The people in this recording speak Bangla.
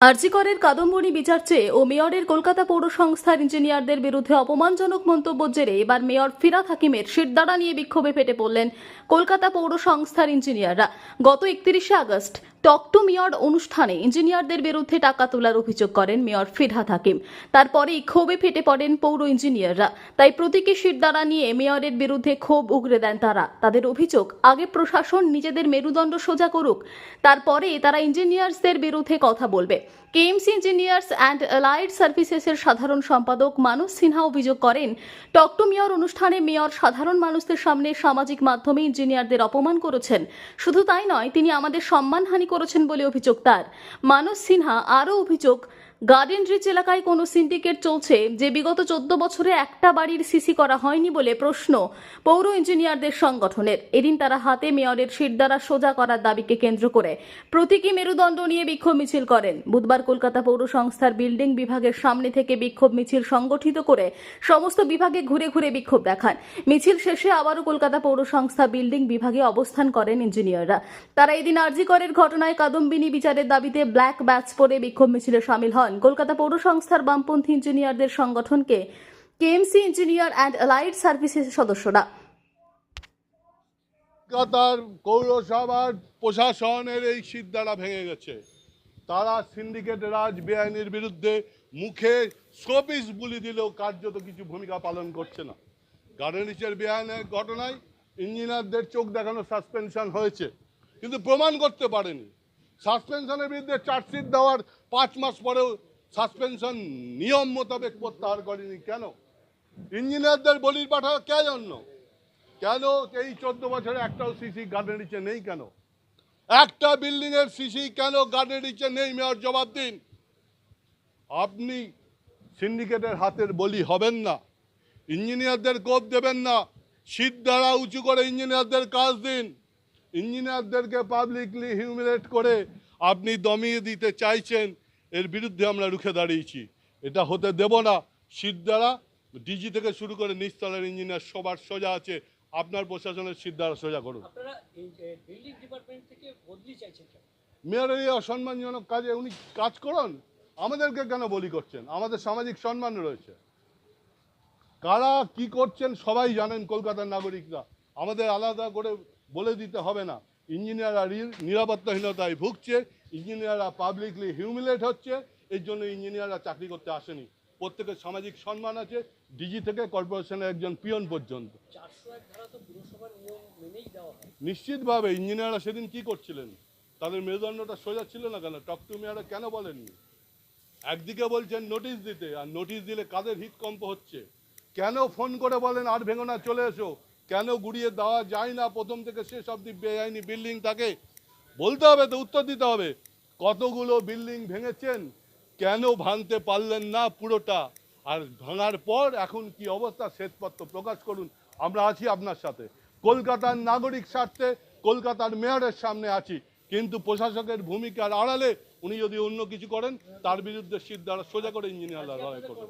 আরজিকরের কাদম্বরী বিচার চেয়ে ও মেয়রের কলকাতা পৌর সংস্থার ইঞ্জিনিয়ারদের বিরুদ্ধে অপমানজনক মন্তব্য জেরে এবার মেয়র ফিরাদ হাকিমের শিরদাঁড়া নিয়ে বিক্ষোভে ফেটে পড়লেন কলকাতা পৌর সংস্থার ইঞ্জিনিয়াররা। গত একত্রিশে আগস্ট টক টু মেয়র অনুষ্ঠানে ইঞ্জিনিয়ারদের বিরুদ্ধে টাকা তোলার অভিযোগ করেন মেয়র ফিরহাদ হাকিম। তারপরেই ক্ষোভে ফেটে পড়েন পৌর ইঞ্জিনিয়াররা। তাই প্রতীকী শিরদাঁড়া নিয়ে মেয়রের বিরুদ্ধে ক্ষোভ উগরে দেন তারা। তাদের অভিযোগ, আগে প্রশাসন নিজেদের মেরুদণ্ড সোজা করুক, তারপরে তারা ইঞ্জিনিয়ার্সদের বিরুদ্ধে কথা বলবে। কেএমসি ইঞ্জিনিয়ার্স অ্যান্ড অ্যালাইড সার্ভিসেসের সাধারণ সম্পাদক মানস সিনহা অভিযোগ করেন, টক টু মেয়র অনুষ্ঠানে মেয়র সাধারণ মানুষদের সামনে সামাজিক মাধ্যমে ইঞ্জিনিয়ারদের অপমান করেছেন। শুধু তাই নয়, তিনি আমাদের সম্মানহানি করেছেন বলে অভিযোগ তার। মানস সিনহা আরও অভিযোগ গার্ডেন রিচ এলাকায় কোনো সিন্ডিকেট চলছে যে বিগত চোদ্দ বছরে একটা বাড়ির সিসি করা হয়নি বলে প্রশ্ন পৌর ইঞ্জিনিয়ারদের সংগঠনের। এদিন তারা হাতে মেয়রের শিরদারা সোজা করার দাবিকে কেন্দ্র করে প্রতীকী মেরুদণ্ড নিয়ে বিক্ষোভ মিছিল করেন। বুধবার কলকাতা পৌর সংস্থার বিল্ডিং বিভাগের সামনে থেকে বিক্ষোভ মিছিল সংগঠিত করে সমস্ত বিভাগে ঘুরে ঘুরে বিক্ষোভ দেখান। মিছিল শেষে আবারও কলকাতা পৌর সংস্থা বিল্ডিং বিভাগে অবস্থান করেন ইঞ্জিনিয়াররা। তারা এদিন আরজিকরের ঘটনায় কাদম্বিনী বিচারের দাবিতে ব্ল্যাক ব্যাচ পরে বিক্ষোভ মিছিলে সামিল হন। কলকাতা পৌর সংস্থার বামপন্থী ইঞ্জিনিয়ারদের সংগঠনকে কেএমসি ইঞ্জিনিয়ার অ্যান্ড অ্যালাইড সার্ভিসেসের সদস্যরা। কলকাতার পৌরসভার প্রশাসনের এই সিদ্ধারা ভেঙে গেছে। তারা সিন্ডিকেট রাজ বেআইনের বিরুদ্ধে মুখে শোপিস বুলি দিলেও কার্যত কিছু ভূমিকা পালন করছে না। গার্ডেনিচের বেআইনের ঘটনায় ইঞ্জিনিয়ারদের চোখ দেখানো সাসপেনশন হয়েছে, কিন্তু প্রমাণ করতে পারেনি। সাসপেনশনের বিরুদ্ধে চার্জশিট দেওয়ার পাঁচ মাস পরেও সাসপেনশন নিয়ম মোতাবেক প্রত্যাহার করেনি কেন? ইঞ্জিনিয়ারদের বলির পাঠা কে জন্য? কেন এই চোদ্দ বছরে একটাও সিসি গার্ডেন নিচে নেই কেন? একটা বিল্ডিং এর সিসি কেন গার্ডেন নিচে নেই, মেয়র জবাব দিন আপনি সিন্ডিকেটের হাতের বলি হবেন না। ইঞ্জিনিয়ারদের কোপ দেবেন না। শীত দ্বারা উঁচু করে ইঞ্জিনিয়ারদের কাজ দিন। ইঞ্জিনিয়ারদেরকে পাবলিকলি হিউমিলেট করে আপনি দমিয়ে দিতে চাইছেন এর বিরুদ্ধে আমরা রুখে দাঁড়িয়েছি। এটা হতে দেব না। শীত দ্বারা ডিজি থেকে শুরু করে নিচতলার ইঞ্জিনিয়ার সবার সোজা আছে। আপনার প্রশাসনের দ্বারা সোজা করুন। মেয়রের এই অসম্মানজনক কাজে উনি কাজ করুন? আমাদেরকে কেন বলি করছেন? আমাদের সামাজিক সম্মান রয়েছে। কারা কি করছেন সবাই জানেন কলকাতার নাগরিকরা। আমাদের আলাদা করে বলে দিতে হবে না। ইঞ্জিনিয়াররা নিরাপত্তাহীনতায় ভুগছে, ইঞ্জিনিয়াররা পাবলিকলি হিউমিলেট হচ্ছে, এর জন্য ইঞ্জিনিয়াররা চাকরি করতে আসেনি। প্রত্যেকের সামাজিক সম্মান আছে ডিজি থেকে কর্পোরেশনের একজন পিয়ন পর্যন্ত। নিশ্চিতভাবে ইঞ্জিনিয়াররা সেদিন কি করছিলেন? তাদের মেরুদণ্ডটা সোজা ছিল না কেন? টক টু মেয়ারা কেন বলেননি? একদিকে বলছেন নোটিশ দিতে, আর নোটিশ দিলে কাদের হৃদকম্প হচ্ছে? কেন ফোন করে বলেন, আর ভেঙো না, চলে এসো। কেন গুড়িয়ে দেওয়া যায় না? প্রথম থেকে শেষ অব্দি বেআইনি বিল্ডিং থাকে। বলতে হবে তো, উত্তর দিতে হবে। কতগুলো বিল্ডিং ভেঙেছেন? কেন ভাঙতে পারলেন না পুরোটা? আর ভাঙার পর এখন কি অবস্থা? শ্বেতপত্র প্রকাশ করুন। আমরা আছি আপনার সাথে। কলকাতার নাগরিক স্বার্থে কলকাতার মেয়রের সামনে আছি। কিন্তু প্রশাসকের ভূমিকার আড়ালে উনি যদি অন্য কিছু করেন, তার বিরুদ্ধে সিদ্ধারা সোজা করে ইঞ্জিনিয়াররা লড়াই করবেন।